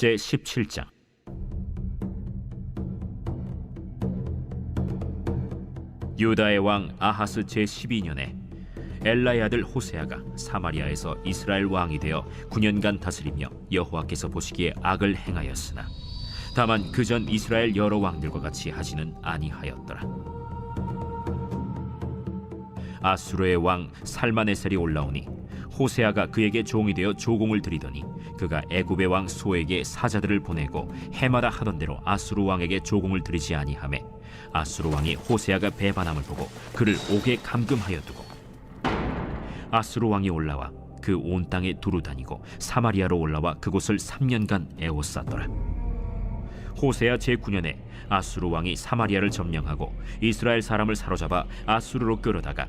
제 17장. 유다의 왕 아하스 제 12년에 엘라의 아들 호세아가 사마리아에서 이스라엘 왕이 되어 9년간 다스리며 여호와께서 보시기에 악을 행하였으나 다만 그 전 이스라엘 여러 왕들과 같이 하지는 아니하였더라. 아수르의 왕 살마네셀이 올라오니 호세아가 그에게 종이 되어 조공을 드리더니 그가 애굽의 왕 소에게 사자들을 보내고 해마다 하던 대로 아수르 왕에게 조공을 드리지 아니하매 아수르 왕이 호세아가 배반함을 보고 그를 옥에 감금하여 두고 아수르 왕이 올라와 그 온 땅에 두루 다니고 사마리아로 올라와 그곳을 3년간 애워쌌더라. 호세아 제9년에 아수르 왕이 사마리아를 점령하고 이스라엘 사람을 사로잡아 아수르로 끌어다가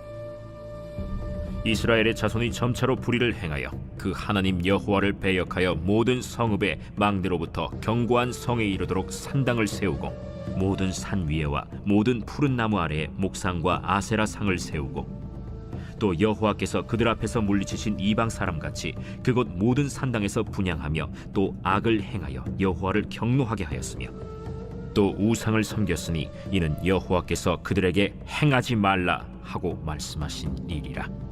이스라엘의 자손이 점차로 불의를 행하여 그 하나님 여호와를 배역하여 모든 성읍의 망대로부터 견고한 성에 이르도록 산당을 세우고 모든 산 위에와 모든 푸른 나무 아래에 목상과 아세라 상을 세우고 또 여호와께서 그들 앞에서 물리치신 이방 사람 같이 그곳 모든 산당에서 분양하며 또 악을 행하여 여호와를 경노하게 하였으며 또 우상을 섬겼으니 이는 여호와께서 그들에게 행하지 말라 하고 말씀하신 일이라.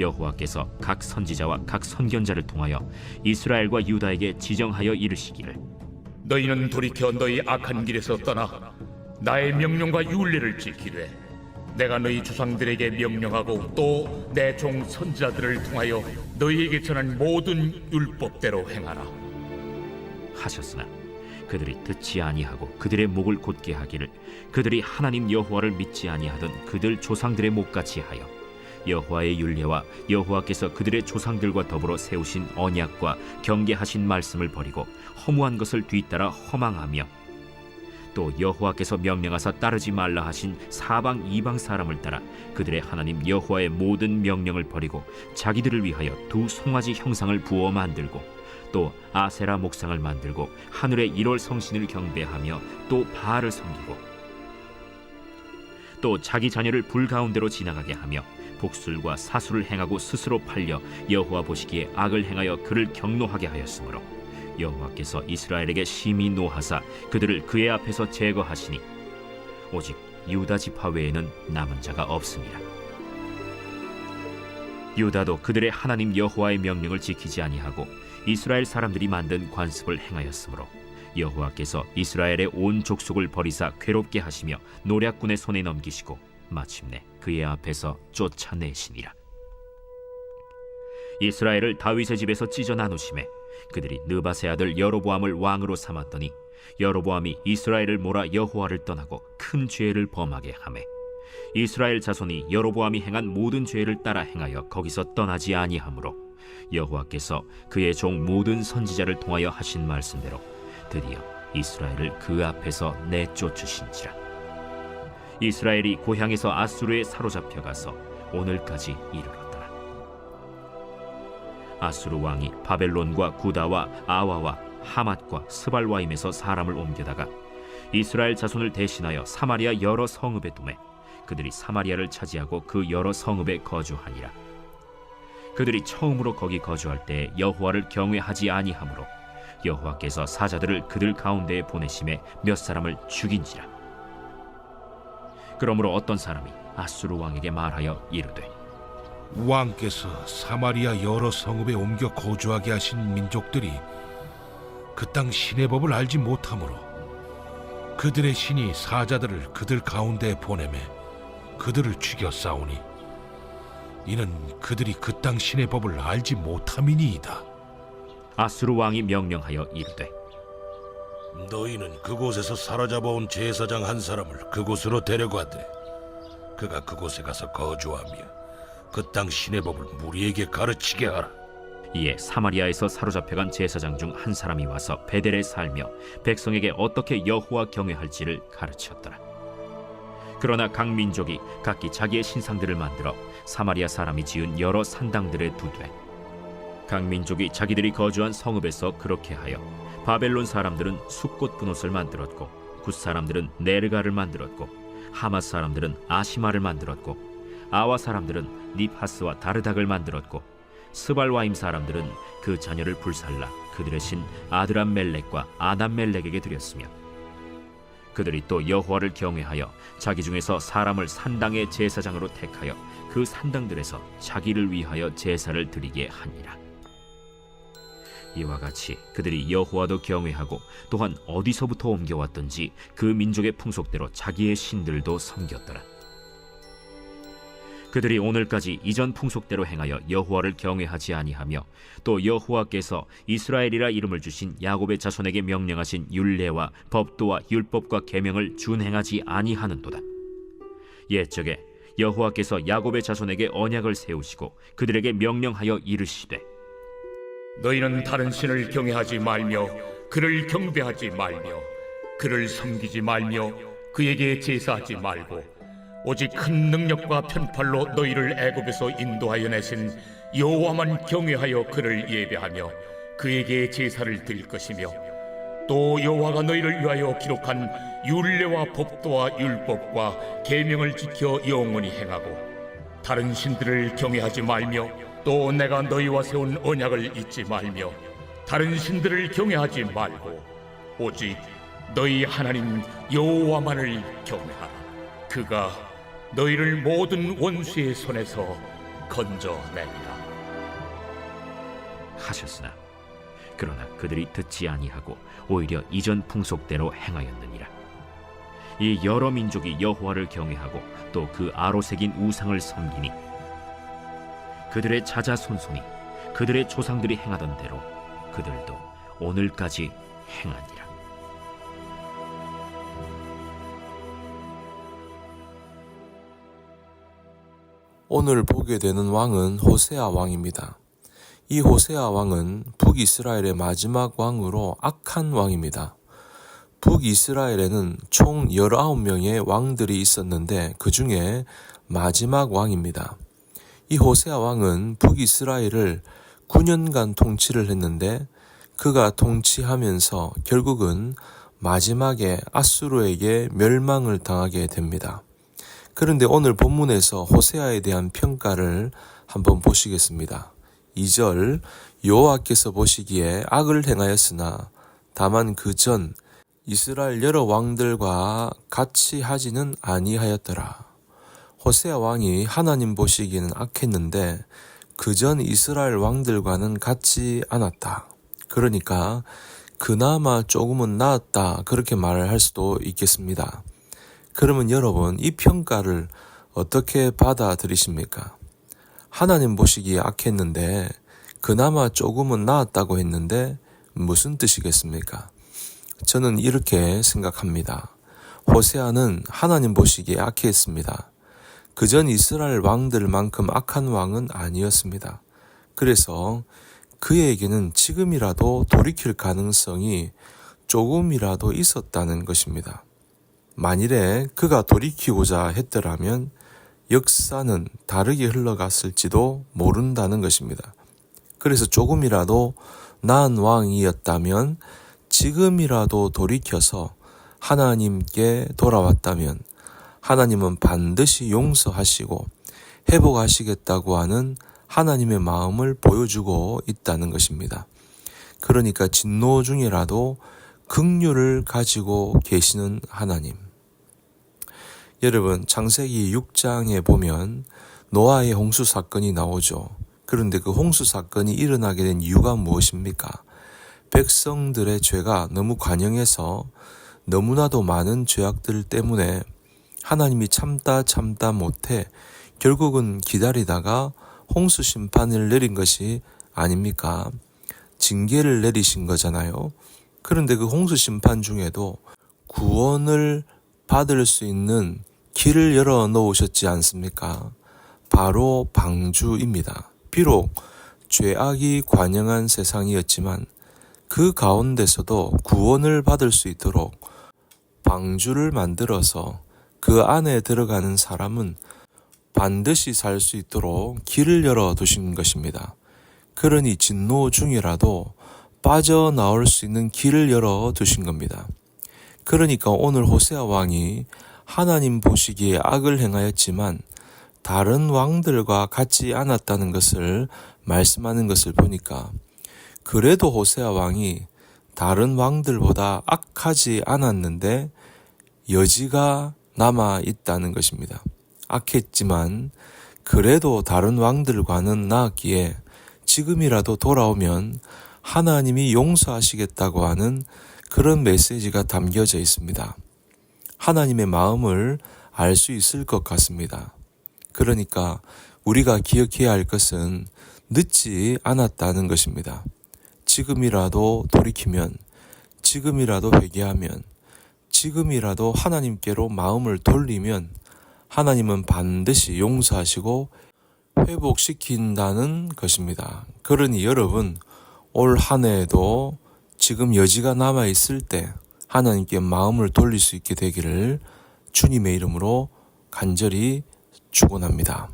여호와께서 각 선지자와 각 선견자를 통하여 이스라엘과 유다에게 지정하여 이르시기를 너희는 돌이켜 너희 악한 길에서 떠나 나의 명령과 윤례를 지키되 내가 너희 조상들에게 명령하고 또 내 종 선지자들을 통하여 너희에게 전한 모든 율법대로 행하라. 하셨으나 그들이 듣지 아니하고 그들의 목을 곧게 하기를 그들이 하나님 여호와를 믿지 아니하던 그들 조상들의 목같이 하여 여호와의 율례와 여호와께서 그들의 조상들과 더불어 세우신 언약과 경계하신 말씀을 버리고 허무한 것을 뒤따라 허망하며 또 여호와께서 명령하사 따르지 말라 하신 사방 이방 사람을 따라 그들의 하나님 여호와의 모든 명령을 버리고 자기들을 위하여 두 송아지 형상을 부어 만들고 또 아세라 목상을 만들고 하늘의 일월 성신을 경배하며 또 바알을 섬기고 또 자기 자녀를 불 가운데로 지나가게 하며 복술과 사술을 행하고 스스로 팔려 여호와 보시기에 악을 행하여 그를 경노하게 하였으므로 여호와께서 이스라엘에게 심히 노하사 그들을 그의 앞에서 제거하시니 오직 유다 지파 외에는 남은 자가 없습니다. 유다도 그들의 하나님 여호와의 명령을 지키지 아니하고 이스라엘 사람들이 만든 관습을 행하였으므로 여호와께서 이스라엘의 온 족속을 버리사 괴롭게 하시며 노략군의 손에 넘기시고 마침내 그의 앞에서 쫓아내시니라. 이스라엘을 다윗의 집에서 찢어 나누심에 그들이 느바세 아들 여로보암을 왕으로 삼았더니 여로보암이 이스라엘을 몰아 여호와를 떠나고 큰 죄를 범하게 하매 이스라엘 자손이 여로보암이 행한 모든 죄를 따라 행하여 거기서 떠나지 아니하므로 여호와께서 그의 종 모든 선지자를 통하여 하신 말씀대로 드디어 이스라엘을 그 앞에서 내쫓으신지라 이스라엘이 고향에서 아수르에 사로잡혀 가서 오늘까지 이르렀더라. 아수르 왕이 바벨론과 구다와 아와와 하맛과 스발와임에서 사람을 옮겨다가 이스라엘 자손을 대신하여 사마리아 여러 성읍에 두매 그들이 사마리아를 차지하고 그 여러 성읍에 거주하니라. 그들이 처음으로 거기 거주할 때 여호와를 경외하지 아니하므로 여호와께서 사자들을 그들 가운데에 보내심에 몇 사람을 죽인지라 그러므로 어떤 사람이 아수르 왕에게 말하여 이르되 왕께서 사마리아 여러 성읍에 옮겨 거주하게 하신 민족들이 그 땅 신의 법을 알지 못하므로 그들의 신이 사자들을 그들 가운데에 보내매 그들을 죽여 싸우니 이는 그들이 그 땅 신의 법을 알지 못함이니이다. 아수르 왕이 명령하여 이르되 너희는 그곳에서 사로잡아온 제사장 한 사람을 그곳으로 데려가되 그가 그곳에 가서 거주하며 그 땅 신의 법을 무리에게 가르치게 하라. 이에 사마리아에서 사로잡혀간 제사장 중 한 사람이 와서 베델에 살며 백성에게 어떻게 여호와 경외할지를 가르쳤더라. 그러나 각 민족이 각기 자기의 신상들을 만들어 사마리아 사람이 지은 여러 산당들에 두되 각 민족이 자기들이 거주한 성읍에서 그렇게 하여 바벨론 사람들은 숫꽃 분옷을 만들었고 굿 사람들은 네르가를 만들었고 하맛 사람들은 아시마를 만들었고 아와 사람들은 니파스와 다르닥을 만들었고 스발와임 사람들은 그 자녀를 불살라 그들의 신 아드람 멜렉과 아담 멜렉에게 드렸으며 그들이 또 여호와를 경외하여 자기 중에서 사람을 산당의 제사장으로 택하여 그 산당들에서 자기를 위하여 제사를 드리게 하니라. 이와 같이 그들이 여호와도 경외하고 또한 어디서부터 옮겨왔던지 그 민족의 풍속대로 자기의 신들도 섬겼더라. 그들이 오늘까지 이전 풍속대로 행하여 여호와를 경외하지 아니하며 또 여호와께서 이스라엘이라 이름을 주신 야곱의 자손에게 명령하신 율례와 법도와 율법과 계명을 준행하지 아니하는도다. 옛적에 여호와께서 야곱의 자손에게 언약을 세우시고 그들에게 명령하여 이르시되 너희는 다른 신을 경외하지 말며 그를 경배하지 말며 그를 섬기지 말며 그에게 제사하지 말고 오직 큰 능력과 편팔로 너희를 애굽에서 인도하여 내신 여호와만 경외하여 그를 예배하며 그에게 제사를 드릴 것이며 또 여호와가 너희를 위하여 기록한 율례와 법도와 율법과 계명을 지켜 영원히 행하고 다른 신들을 경외하지 말며 또 내가 너희와 세운 언약을 잊지 말며 다른 신들을 경외하지 말고 오직 너희 하나님 여호와만을 경외하라 그가 너희를 모든 원수의 손에서 건져내리라 하셨으나 그러나 그들이 듣지 아니하고 오히려 이전 풍속대로 행하였느니라. 이 여러 민족이 여호와를 경외하고 또 그 아로새긴 우상을 섬기니 그들의 자자손손이 그들의 조상들이 행하던 대로 그들도 오늘까지 행하니라. 오늘 보게 되는 왕은 호세아 왕입니다. 이 호세아 왕은 북이스라엘의 마지막 왕으로 악한 왕입니다. 북이스라엘에는 총 19명의 왕들이 있었는데 그 중에 마지막 왕입니다. 이 호세아 왕은 북이스라엘을 9년간 통치를 했는데 그가 통치하면서 결국은 마지막에 아수르에게 멸망을 당하게 됩니다. 그런데 오늘 본문에서 호세아에 대한 평가를 한번 보시겠습니다. 2절 여호와께서 보시기에 악을 행하였으나 다만 그 전 이스라엘 여러 왕들과 같이 하지는 아니하였더라. 호세아 왕이 하나님 보시기에는 악했는데 그 전 이스라엘 왕들과는 같지 않았다. 그러니까 그나마 조금은 나았다. 그렇게 말을 할 수도 있겠습니다. 그러면 여러분 이 평가를 어떻게 받아들이십니까? 하나님 보시기에 악했는데 그나마 조금은 나았다고 했는데 무슨 뜻이겠습니까? 저는 이렇게 생각합니다. 호세아는 하나님 보시기에 악했습니다. 그전 이스라엘 왕들만큼 악한 왕은 아니었습니다. 그래서 그에게는 지금이라도 돌이킬 가능성이 조금이라도 있었다는 것입니다. 만일에 그가 돌이키고자 했더라면 역사는 다르게 흘러갔을지도 모른다는 것입니다. 그래서 조금이라도 나은 왕이었다면 지금이라도 돌이켜서 하나님께 돌아왔다면 하나님은 반드시 용서하시고 회복하시겠다고 하는 하나님의 마음을 보여주고 있다는 것입니다. 그러니까 진노 중이라도 긍휼을 가지고 계시는 하나님. 여러분, 창세기 6장에 보면 노아의 홍수 사건이 나오죠. 그런데 그 홍수 사건이 일어나게 된 이유가 무엇입니까? 백성들의 죄가 너무 관영해서 너무나도 많은 죄악들 때문에 하나님이 참다 참다 못해 결국은 기다리다가 홍수 심판을 내린 것이 아닙니까? 징계를 내리신 거잖아요. 그런데 그 홍수 심판 중에도 구원을 받을 수 있는 길을 열어 놓으셨지 않습니까? 바로 방주입니다. 비록 죄악이 관영한 세상이었지만 그 가운데서도 구원을 받을 수 있도록 방주를 만들어서 그 안에 들어가는 사람은 반드시 살 수 있도록 길을 열어 두신 것입니다. 그러니 진노 중이라도 빠져나올 수 있는 길을 열어 두신 겁니다. 그러니까 오늘 호세아 왕이 하나님 보시기에 악을 행하였지만 다른 왕들과 같지 않았다는 것을 말씀하는 것을 보니까 그래도 호세아 왕이 다른 왕들보다 악하지 않았는데 여지가 남아 있다는 것입니다. 악했지만 그래도 다른 왕들과는 나았기에 지금이라도 돌아오면 하나님이 용서하시겠다고 하는 그런 메시지가 담겨져 있습니다. 하나님의 마음을 알 수 있을 것 같습니다. 그러니까 우리가 기억해야 할 것은 늦지 않았다는 것입니다. 지금이라도 돌이키면, 지금이라도 회개하면, 지금이라도 하나님께로 마음을 돌리면 하나님은 반드시 용서하시고 회복시킨다는 것입니다. 그러니 여러분, 올 한 해에도 지금 여지가 남아 있을 때 하나님께 마음을 돌릴 수 있게 되기를 주님의 이름으로 간절히 축원합니다.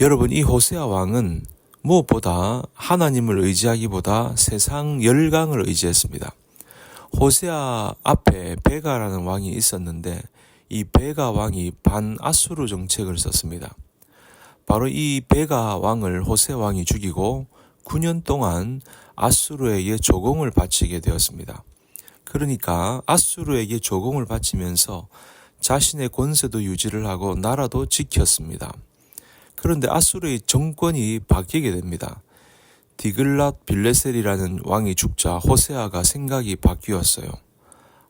여러분 이 호세아 왕은 무엇보다 하나님을 의지하기보다 세상 열강을 의지했습니다. 호세아 앞에 베가라는 왕이 있었는데 이 베가 왕이 반아수르 정책을 썼습니다. 바로 이 베가 왕을 호세 왕이 죽이고 9년 동안 아수르에게 조공을 바치게 되었습니다. 그러니까 아수르에게 조공을 바치면서 자신의 권세도 유지를 하고 나라도 지켰습니다. 그런데 아수르의 정권이 바뀌게 됩니다. 디글랏 빌레셀이라는 왕이 죽자 호세아가 생각이 바뀌었어요.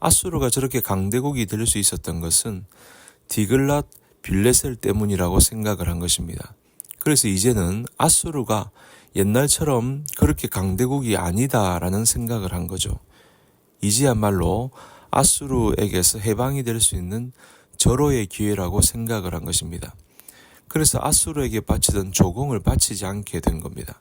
아수르가 저렇게 강대국이 될 수 있었던 것은 디글랏 빌레셀 때문이라고 생각을 한 것입니다. 그래서 이제는 아수르가 옛날처럼 그렇게 강대국이 아니다라는 생각을 한 거죠. 이제야말로 아수르에게서 해방이 될 수 있는 절호의 기회라고 생각을 한 것입니다. 그래서 아수르에게 바치던 조공을 바치지 않게 된 겁니다.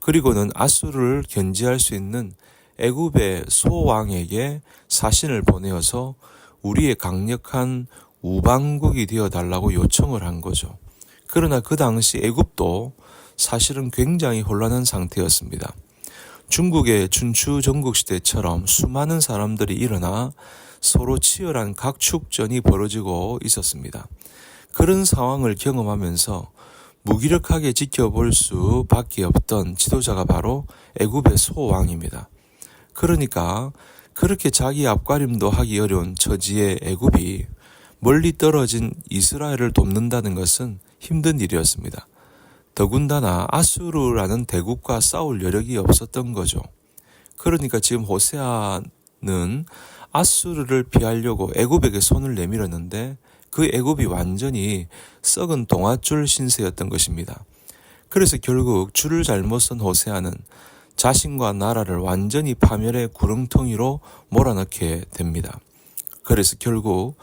그리고는 아수르를 견제할 수 있는 애굽의 소왕에게 사신을 보내어서 우리의 강력한 우방국이 되어 달라고 요청을 한 거죠. 그러나 그 당시 애굽도 사실은 굉장히 혼란한 상태였습니다. 중국의 춘추 전국 시대처럼 수많은 사람들이 일어나 서로 치열한 각축전이 벌어지고 있었습니다. 그런 상황을 경험하면서 무기력하게 지켜볼 수밖에 없던 지도자가 바로 애굽의 소왕입니다. 그러니까 그렇게 자기 앞가림도 하기 어려운 처지의 애굽이 멀리 떨어진 이스라엘을 돕는다는 것은 힘든 일이었습니다. 더군다나 아수르라는 대국과 싸울 여력이 없었던 거죠. 그러니까 지금 호세아는 아수르를 피하려고 애굽에게 손을 내밀었는데 그 애굽이 완전히 썩은 동아줄 신세였던 것입니다. 그래서 결국 줄을 잘못 쓴 호세아는 자신과 나라를 완전히 파멸의 구렁텅이로 몰아넣게 됩니다. 그래서 결국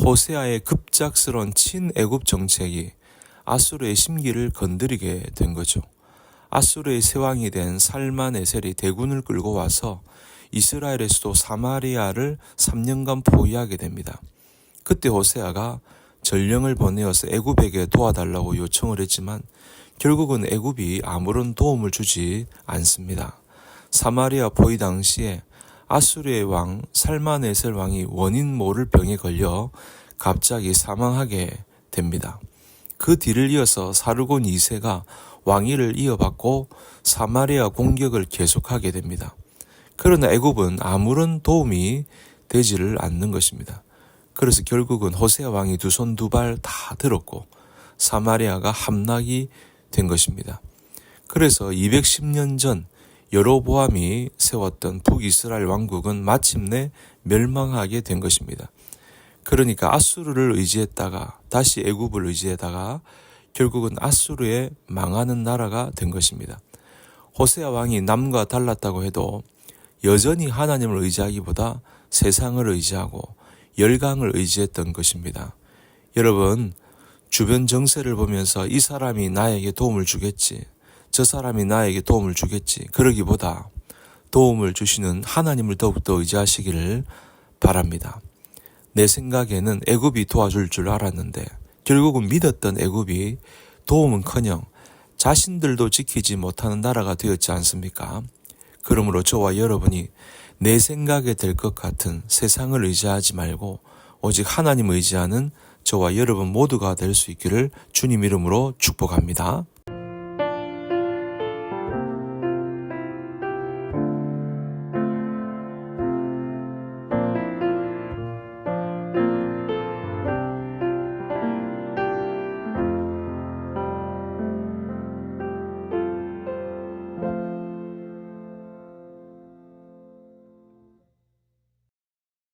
호세아의 급작스러운 친애굽 정책이 아수르의 심기를 건드리게 된 거죠. 아수르의 세왕이 된 살만 에셀이 대군을 끌고 와서 이스라엘의 수도 사마리아를 3년간 포위하게 됩니다. 그때 호세아가 전령을 보내어서 애굽에게 도와달라고 요청을 했지만 결국은 애굽이 아무런 도움을 주지 않습니다. 사마리아 포위 당시에 아수르의 왕 살마네셀 왕이 원인 모를 병에 걸려 갑자기 사망하게 됩니다. 그 뒤를 이어서 사르곤 2세가 왕위를 이어받고 사마리아 공격을 계속하게 됩니다. 그러나 애굽은 아무런 도움이 되지를 않는 것입니다. 그래서 결국은 호세아 왕이 두 손 두 발 다 들었고 사마리아가 함락이 된 것입니다. 그래서 210년 전 여로보암이 세웠던 북이스라엘 왕국은 마침내 멸망하게 된 것입니다. 그러니까 아수르를 의지했다가 다시 애굽을 의지했다가 결국은 아수르에 망하는 나라가 된 것입니다. 호세아 왕이 남과 달랐다고 해도 여전히 하나님을 의지하기보다 세상을 의지하고 열강을 의지했던 것입니다. 여러분, 주변 정세를 보면서 이 사람이 나에게 도움을 주겠지. 저 사람이 나에게 도움을 주겠지. 그러기보다 도움을 주시는 하나님을 더욱더 의지하시기를 바랍니다. 내 생각에는 애굽이 도와줄 줄 알았는데 결국은 믿었던 애굽이 도움은커녕 자신들도 지키지 못하는 나라가 되었지 않습니까? 그러므로 저와 여러분이 내 생각에 될 것 같은 세상을 의지하지 말고 오직 하나님 의지하는 저와 여러분 모두가 될 수 있기를 주님 이름으로 축복합니다.